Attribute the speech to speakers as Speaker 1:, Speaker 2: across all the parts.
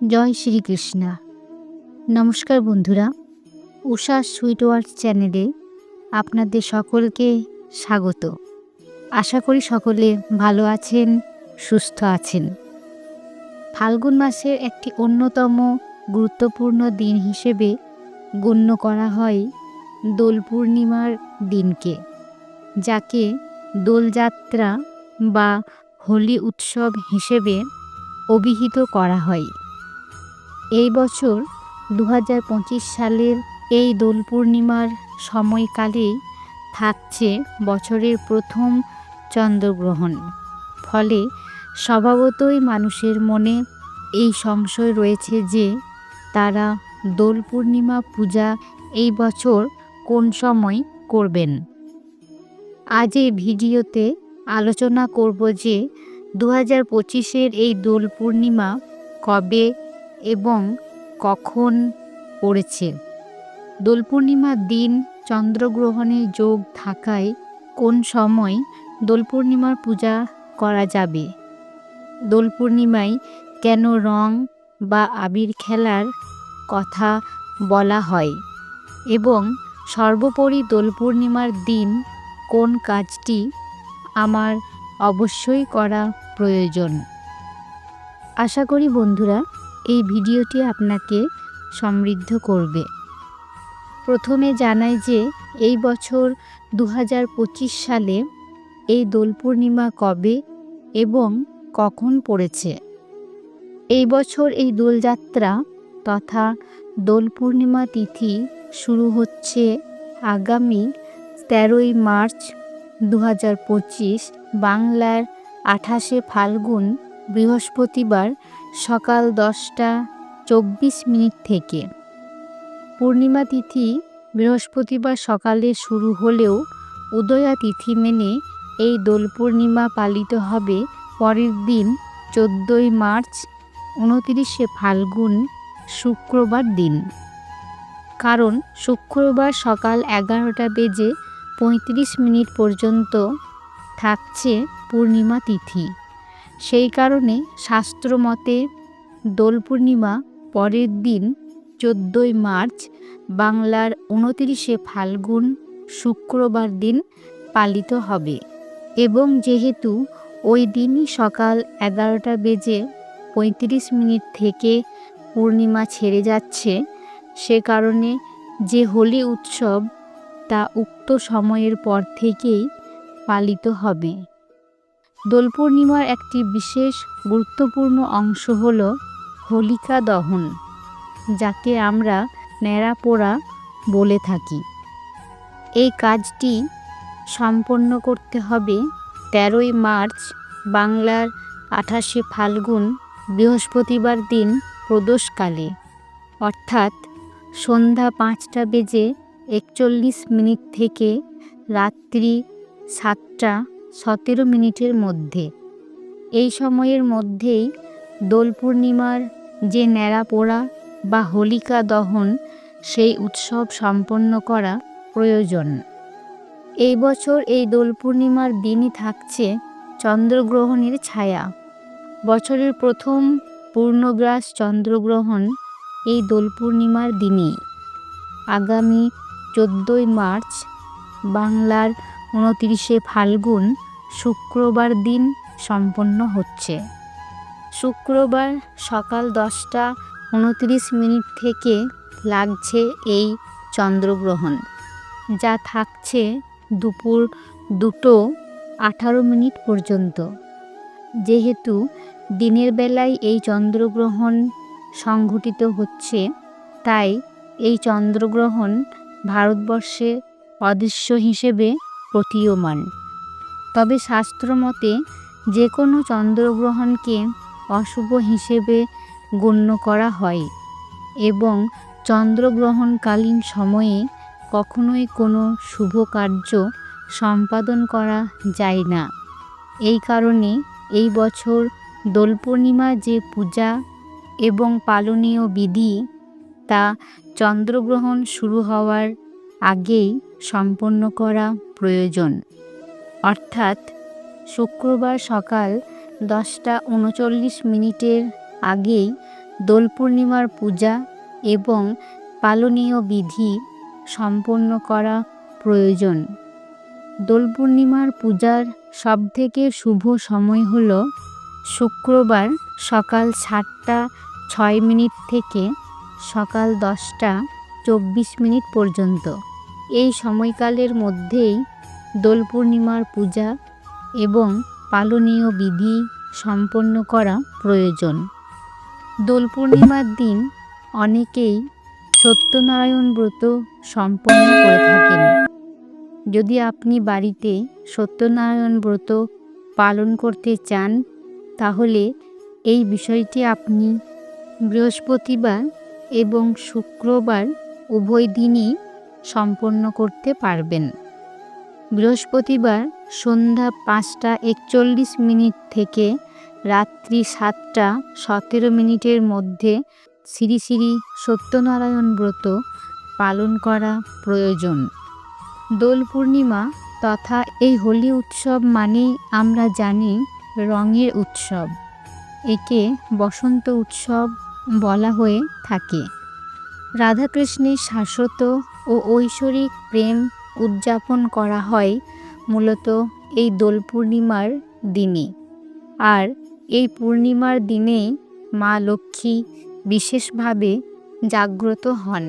Speaker 1: জয় শ্রীকৃষ্ণা। নমস্কার বন্ধুরা, উষা sweet word চ্যানেলে আপনাদের সকলকে স্বাগত। আশা করি সকলে ভালো আছেন, সুস্থ আছেন। ফাল্গুন মাসের একটি অন্যতম গুরুত্বপূর্ণ দিন হিসেবে গণ্য করা হয় দোল পূর্ণিমার দিনকে, যাকে দোলযাত্রা বা হোলি উৎসব হিসেবে অভিহিত করা হয়। এই বছর দু হাজার পঁচিশ সালের এই দোল পূর্ণিমার সময়কালেই থাকছে বছরের প্রথম চন্দ্রগ্রহণ। ফলে স্বভাবতই মানুষের মনে এই সংশয় রয়েছে যে তারা দোল পূর্ণিমা পূজা এই বছর কোন সময় করবেন। আজ এই ভিডিওতে আলোচনা করব যে দু হাজার পঁচিশের এই দোল পূর্ণিমা কবে এবং কখন পড়েছে। দোল পূর্ণিমার দিন চন্দ্রগ্রহণে যোগ থাকায় কোন সময় দোল পূর্ণিমার পূজা করা যাবে? দোল পূর্ণিমায় কেন রং বা আবির খেলার কথা বলা হয়? এবং সর্বোপরি দোল পূর্ণিমার দিন কোন কাজটি আমার অবশ্যই করা প্রয়োজন? আশা করি বন্ধুরা এই ভিডিওটি আপনাকে সমৃদ্ধ করবে। প্রথমে জানাই যে এই বছর দু হাজার পঁচিশ সালে এই দোল পূর্ণিমা কবে এবং কখন পড়েছে? এই বছর এই দোলযাত্রা তথা দোল পূর্ণিমা তিথি শুরু হচ্ছে আগামী তেরোই মার্চ দু হাজার পঁচিশ, বাংলার আঠাশে ফাল্গুন, বৃহস্পতিবার সকাল দশটা চব্বিশ মিনিট থেকে। পূর্ণিমা তিথি বৃহস্পতিবার সকালে শুরু হলেও উদয়া তিথি মেনে এই দোল পূর্ণিমা পালিত হবে পরের দিন, চোদ্দোই মার্চ, উনতিরিশে ফাল্গুন, শুক্রবার দিন। কারণ শুক্রবার সকাল এগারোটা বেজে পঁয়ত্রিশ মিনিট পর্যন্ত থাকছে পূর্ণিমা তিথি। সেই কারণে শাস্ত্রমতে দোল পূর্ণিমা পরের দিন চোদ্দোই মার্চ বাংলার উনতিরিশে ফাল্গুন শুক্রবার দিন পালিত হবে এবং যেহেতু ওই দিনই সকাল এগারোটা বেজে পঁয়ত্রিশ মিনিট থেকে পূর্ণিমা ছেড়ে যাচ্ছে, সে কারণে যে হোলি উৎসব তা উক্ত সময়ের পর থেকেই পালিত হবে। দোল পূর্ণিমার একটি বিশেষ গুরুত্বপূর্ণ অংশ হল হোলিকা দহন, যাকে আমরা ন্যাড়া পোড়া বলে থাকি। এই কাজটি সম্পন্ন করতে হবে তেরোই মার্চ বাংলার আঠাশে ফাল্গুন, বৃহস্পতিবার দিন প্রদোষকালে। অর্থাৎ সন্ধ্যা পাঁচটা বেজে একচল্লিশ মিনিট থেকে রাত্রি সাতটা সতেরো মিনিটের মধ্যে। এই সময়ের মধ্যেই দোল পূর্ণিমার যে ন্যাড়া পোড়া বা হোলিকা দহন, সেই উৎসব সম্পন্ন করা প্রয়োজন। এই বছর এই দোল পূর্ণিমার দিনই থাকছে চন্দ্রগ্রহণের ছায়া। বছরের প্রথম পূর্ণগ্রাস চন্দ্রগ্রহণ এই দোল পূর্ণিমার দিনই। আগামী চোদ্দোই মার্চ বাংলার উনতিরিশে ফাল্গুন শুক্রবার দিন সম্পন্ন হচ্ছে। শুক্রবার সকাল দশটা উনত্রিশ মিনিট থেকে লাগছে এই চন্দ্রগ্রহণ, যা থাকছে দুপুর দুটো আঠারো মিনিট পর্যন্ত। যেহেতু দিনের বেলায় এই চন্দ্রগ্রহণ সংঘটিত হচ্ছে, তাই এই চন্দ্রগ্রহণ ভারতবর্ষে অদৃশ্য হিসেবে প্রতীয়মান। তবে শাস্ত্রমতে যে কোনো চন্দ্রগ্রহণকে অশুভ হিসেবে গণ্য করা হয় এবং চন্দ্রগ্রহণকালীন সময়ে কখনোই কোনো শুভ কার্য সম্পাদন করা যায় না। এই কারণে এই বছর দোল পূর্ণিমা যে পূজা এবং পালনীয় বিধি তা চন্দ্রগ্রহণ শুরু হওয়ার আগেই সম্পন্ন করা প্রয়োজন। অর্থাৎ শুক্রবার সকাল দশটা উনচল্লিশ মিনিটের আগেই দোল পূর্ণিমার পূজা এবং পালনীয় বিধি সম্পন্ন করা প্রয়োজন। দোল পূর্ণিমার পূজার সবথেকে শুভ সময় হল শুক্রবার সকাল সাতটা ছয় মিনিট থেকে সকাল দশটা চব্বিশ মিনিট পর্যন্ত। এই সময়কালের মধ্যেই দোল পূর্ণিমার পূজা এবং পালনীয় বিধি সম্পন্ন করা প্রয়োজন। দোল পূর্ণিমার দিন অনেকেই সত্যনারায়ণ ব্রত সম্পন্ন করে থাকেন। যদি আপনি বাড়িতে সত্যনারায়ণ ব্রত পালন করতে চান, তাহলে এই বিষয়টি আপনি বৃহস্পতিবার এবং শুক্রবার উভয় দিনই সম্পন্ন করতে পারবেন। বৃহস্পতিবার সন্ধ্যা পাঁচটা একচল্লিশ মিনিট থেকে রাত্রি সাতটা সতেরো মিনিটের মধ্যে শ্রী শ্রী সত্যনারায়ণ ব্রত পালন করা প্রয়োজন। দোল পূর্ণিমা তথা এই হোলি উৎসব মানেই আমরা জানি রঙের উৎসব। একে বসন্ত উৎসব বলা হয়ে থাকে। রাধাকৃষ্ণের শাশ্বত ও ঐশ্বরিক প্রেম উদযাপন করা হয় মূলত এই দোল পূর্ণিমার দিনে। আর এই পূর্ণিমার দিনেই মা লক্ষ্মী বিশেষভাবে জাগ্রত হন।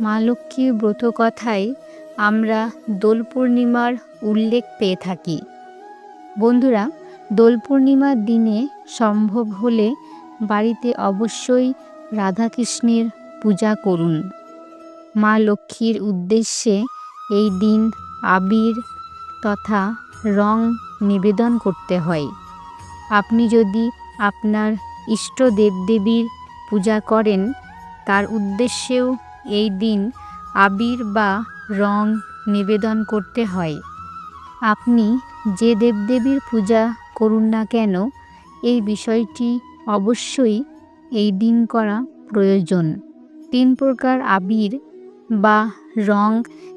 Speaker 1: মা লক্ষ্মীর ব্রতকথায় আমরা দোল পূর্ণিমার উল্লেখ পেয়ে থাকি। বন্ধুরা, দোল পূর্ণিমার দিনে সম্ভব হলে বাড়িতে অবশ্যই রাধাকৃষ্ণের পূজা করুন। মা লক্ষ্মীর উদ্দেশ্যে এই দিন আবির তথা রং নিবেদন করতে হয়। আপনি যদি আপনার ইষ্ট দেবদেবীর পূজা করেন, তার উদ্দেশ্যেও এই দিন আবির বা রং নিবেদন করতে হয়। আপনি যে দেবদেবীর পূজা করুন না কেন, এই বিষয়টি অবশ্যই এই দিন করা প্রয়োজন। তিন প্রকার আবির বা রং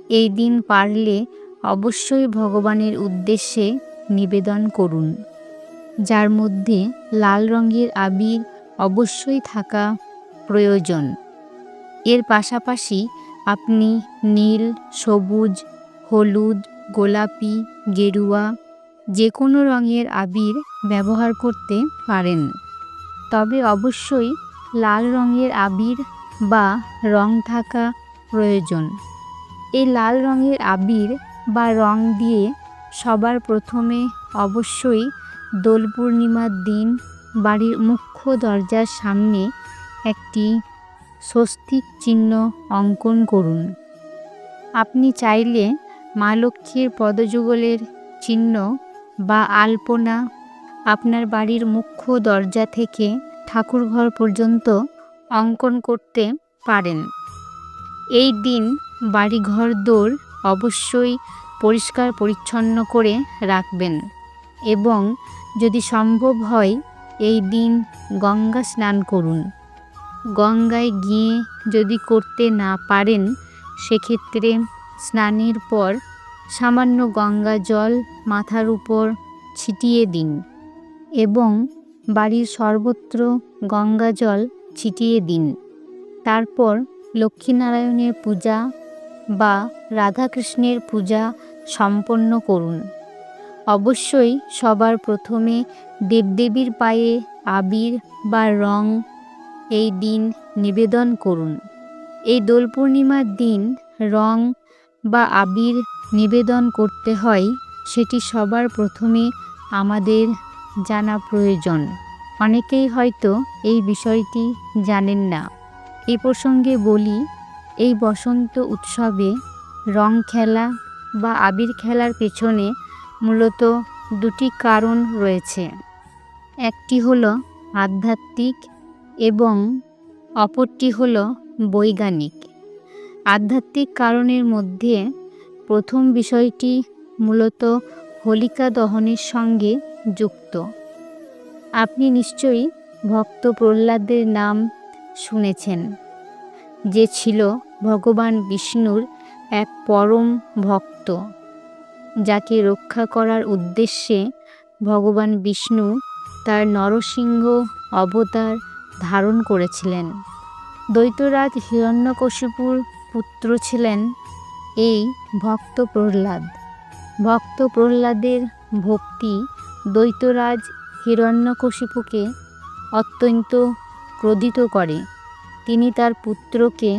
Speaker 1: এই দিন পারলে অবশ্যই ভগবানের উদ্দেশ্যে নিবেদন করুন। যার মধ্যে লাল রঙের আবির অবশ্যই থাকা প্রয়োজন। এর পাশাপাশি আপনি নীল, সবুজ, হলুদ, গোলাপি, গেরুয়া যে কোনো রঙের আবির ব্যবহার করতে পারেন। তবে অবশ্যই লাল রঙের আবির বা রং থাকা প্রয়োজন। এই লাল রঙের আবির বা রং দিয়ে সবার প্রথমে অবশ্যই দোল পূর্ণিমার দিন বাড়ির মুখ্য দরজার সামনে একটি স্বস্তিক চিহ্ন অঙ্কন করুন। আপনি চাইলে মা লক্ষ্মীর পদযুগলের চিহ্ন বা আলপনা আপনার বাড়ির মুখ্য দরজা থেকে ঠাকুরঘর পর্যন্ত অঙ্কন করতে পারেন। এই দিন বাড়িঘর দৌড় অবশ্যই পরিষ্কার পরিচ্ছন্ন করে রাখবেন এবং যদি সম্ভব হয় এই দিন গঙ্গা স্নান করুন। গঙ্গায় গিয়ে যদি করতে না পারেন, সেক্ষেত্রে স্নানের পর সামান্য গঙ্গা জল মাথার উপর ছিটিয়ে দিন এবং বাড়ির সর্বত্র গঙ্গা জল ছিটিয়ে দিন। তারপর লক্ষ্মীনারায়ণের পূজা বা রাধাকৃষ্ণের পূজা সম্পন্ন করুন। অবশ্যই সবার প্রথমে দেবদেবীর পায়ে আবির বা রং এই দিন নিবেদন করুন। এই দোল পূর্ণিমার দিন রং বা আবির নিবেদন করতে হয়, সেটি সবার প্রথমে আমাদের জানা প্রয়োজন। অনেকেই হয়তো এই বিষয়টি জানেন না। এই প্রসঙ্গে বলি এই বসন্ত উৎসবে রং খেলা বা আবির খেলার পেছনে মূলত দুটি কারণ রয়েছে। একটি হলো আধ্যাত্মিক এবং অপরটি হলো বৈজ্ঞানিক। আধ্যাত্মিক কারণের মধ্যে প্রথম বিষয়টি মূলত হোলিকা দহনের সঙ্গে যুক্ত। আপনি নিশ্চয়ই ভক্ত প্রহ্লাদের নাম শুনেছেন, যে ছিল ভগবান বিষ্ণুর এক পরম ভক্ত, যাকে রক্ষা করার উদ্দেশ্যে ভগবান বিষ্ণু তার নরসিংহ অবতার ধারণ করেছিলেন। দৈত্যরাজ হিরণ্যকশিপুর পুত্র ছিলেন এই ভক্ত প্রহ্লাদ। ভক্ত প্রহ্লাদের ভক্তি দৈত্যরাজ হিরণ্যকশিপুকে অত্যন্ত ক্রোধিত করে। তিনি তার পুত্রকে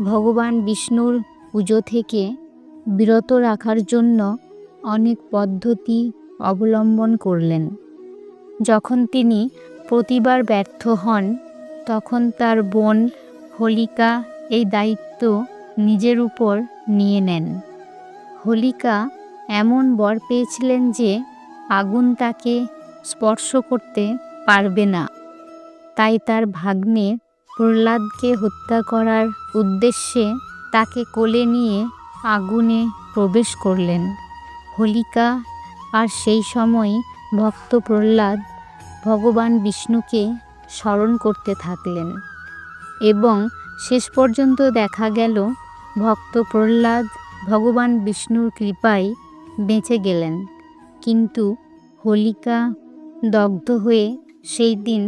Speaker 1: ভগবান বিষ্ণুর পুজো থেকে বিরত রাখার জন্য অনেক পদ্ধতি অবলম্বন করলেন। যখন তিনি প্রতিবার ব্যর্থ হন, তখন তার বোন হোলিকা এই দায়িত্ব নিজের উপর নিয়ে নেন। হোলিকা এমন বর পেয়েছিলেন যে আগুন তাকে স্পর্শ করতে পারবে না। তাই তার ভাগ্নে প্রহ্লাদকে হত্যা করার উদ্দেশ্যে তাকে কোলে নিয়ে আগুনে প্রবেশ করলেন। হোলিকা আর সেই সময় ভক্ত প্রহ্লাদ ভগবান বিষ্ণুকে স্মরণ করতে থাকলেন এবং শেষ পর্যন্ত দেখা গেল ভক্ত প্রহ্লাদ ভগবান বিষ্ণুর কৃপায় বেঁচে গেলেন। কিন্তু হোলিকা দগ্ধ হয়ে সেই দিন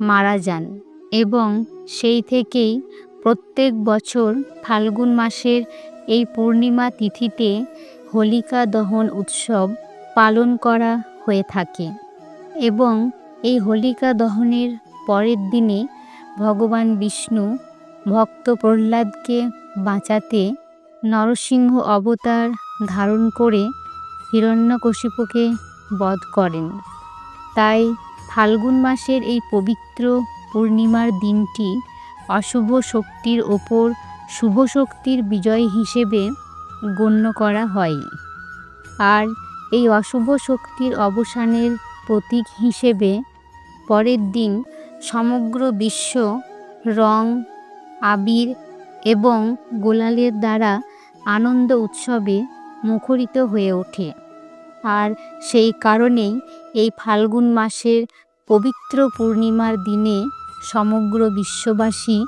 Speaker 1: মারা যান। এবং সেই থেকেই প্রত্যেক বছর ফাল্গুন মাসের এই পূর্ণিমা তিথিতে হোলিকা দহন উৎসব পালন করা হয়ে থাকে এবং এই হোলিকা দহনের পরের দিনে ভগবান বিষ্ণু ভক্ত প্রহ্লাদকে বাঁচাতে নরসিংহ অবতার ধারণ করে হিরণ্যকশিপুকে বধ করেন। তাই ফাল্গুন মাসের এই পবিত্র পূর্ণিমার দিনটি অশুভ শক্তির ওপর শুভ শক্তির বিজয় হিসেবে গণ্য করা হয়। আর এই অশুভ শক্তির অবসানের প্রতীক হিসেবে পরের দিন সমগ্র বিশ্ব রং, আবির এবং গোলালের দ্বারা আনন্দ উৎসবে মুখরিত হয়ে ওঠে। আর সেই কারণেই এই ফাল্গুন মাসের পবিত্র পূর্ণিমার দিনে সমগ্র বিশ্ববাসী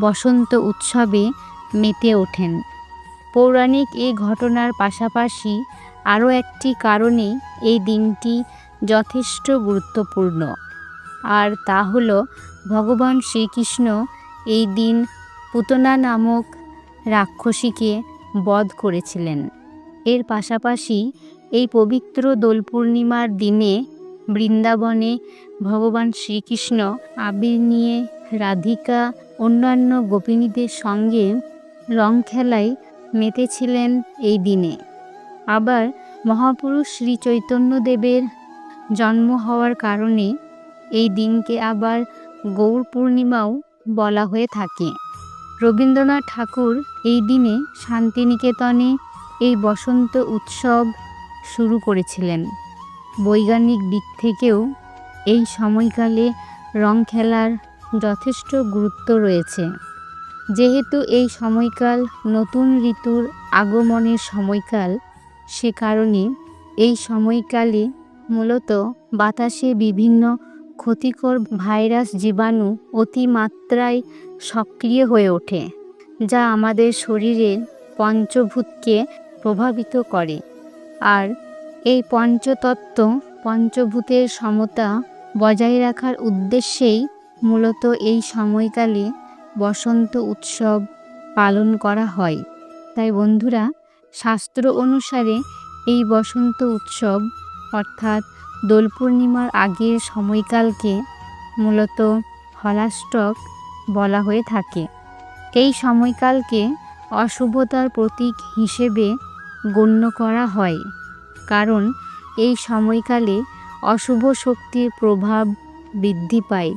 Speaker 1: বসন্ত উৎসবে মেতে ওঠেন। পৌরাণিক এই ঘটনার পাশাপাশি আরও একটি কারণে এই দিনটি যথেষ্ট গুরুত্বপূর্ণ। আর তা হল, ভগবান শ্রীকৃষ্ণ এই দিন পুতনা নামক রাক্ষসীকে বধ করেছিলেন। এর পাশাপাশি এই পবিত্র দোল পূর্ণিমার দিনে বৃন্দাবনে ভগবান শ্রীকৃষ্ণ আবির নিয়ে রাধিকা, অন্যান্য গোপিনীদের সঙ্গে রং খেলায় মেতেছিলেন এই দিনে। আবার মহাপুরুষ শ্রী চৈতন্যদেবের জন্ম হওয়ার কারণে এই দিনকে আবার গৌর পূর্ণিমাও বলা হয়ে থাকে। রবীন্দ্রনাথ ঠাকুর এই দিনে শান্তিনিকেতনে এই বসন্ত উৎসব শুরু করেছিলেন। বৈজ্ঞানিক দিক থেকেও এই সময়কালে রং খেলার যথেষ্ট গুরুত্ব রয়েছে। যেহেতু এই সময়কাল নতুন ঋতুর আগমনের সময়কাল, সে কারণে এই সময়কালে মূলত বাতাসে বিভিন্ন ক্ষতিকর ভাইরাস জীবাণু অতিমাত্রায় সক্রিয় হয়ে ওঠে, যা আমাদের শরীরের পঞ্চভূতকে প্রভাবিত করে। আর এই পঞ্চতত্ত্ব, পঞ্চভূতের সমতা বজায় রাখার উদ্দেশ্যেই মূলত এই সময়কালে বসন্ত উৎসব পালন করা হয়। তাই বন্ধুরা, শাস্ত্র অনুসারে এই বসন্ত উৎসব, অর্থাৎ দোল পূর্ণিমার আগের সময়কালকে মূলত হলাষ্টক বলা হয়ে থাকে। এই সময়কালকে অশুভতার প্রতীক হিসেবে গণ্য করা হয়। কারণ এই সময়কালে অশুভ শক্তির প্রভাব বৃদ্ধি পায়।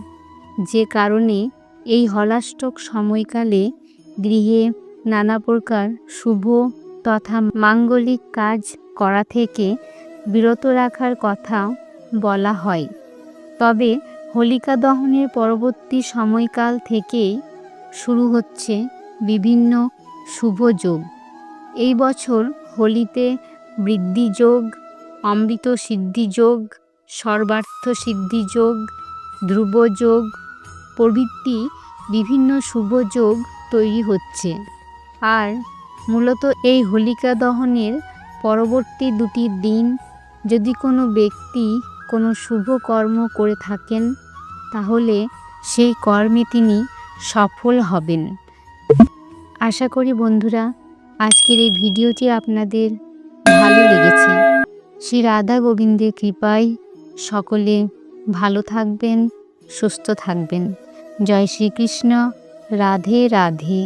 Speaker 1: যে কারণে এই হলাষ্টক সময়কালে গৃহে নানা প্রকার শুভ তথা মাঙ্গলিক কাজ করা থেকে বিরত রাখার কথা বলা হয়। তবে হোলিকা দহনের পরবর্তী সময়কাল থেকেই শুরু হচ্ছে বিভিন্ন শুভ যোগ। এই বছর হোলিতে বৃদ্ধি যোগ অমৃত সিদ্ধি যোগ সর্বার্থ সিদ্ধি যোগ ধ্রুব যোগ প্রভৃতি বিভিন্ন শুভ যোগ তৈরি হচ্ছে। আর মূলত এই হোলিকা দহনের পরবর্তী দুটি দিন যদি কোনো ব্যক্তি কোনো শুভ কর্ম করে থাকেন, তাহলে সেই কর্মে তিনি সফল হবেন। আশা করি বন্ধুরা, আজকের এই ভিডিওটি আপনাদের ভালো লেগেছে। শ্রী রাধা গোবিন্দের কৃপায় সকলে ভালো থাকবেন, সুস্থ থাকবেন। জয় শ্রীকৃষ্ণ। রাধে রাধে।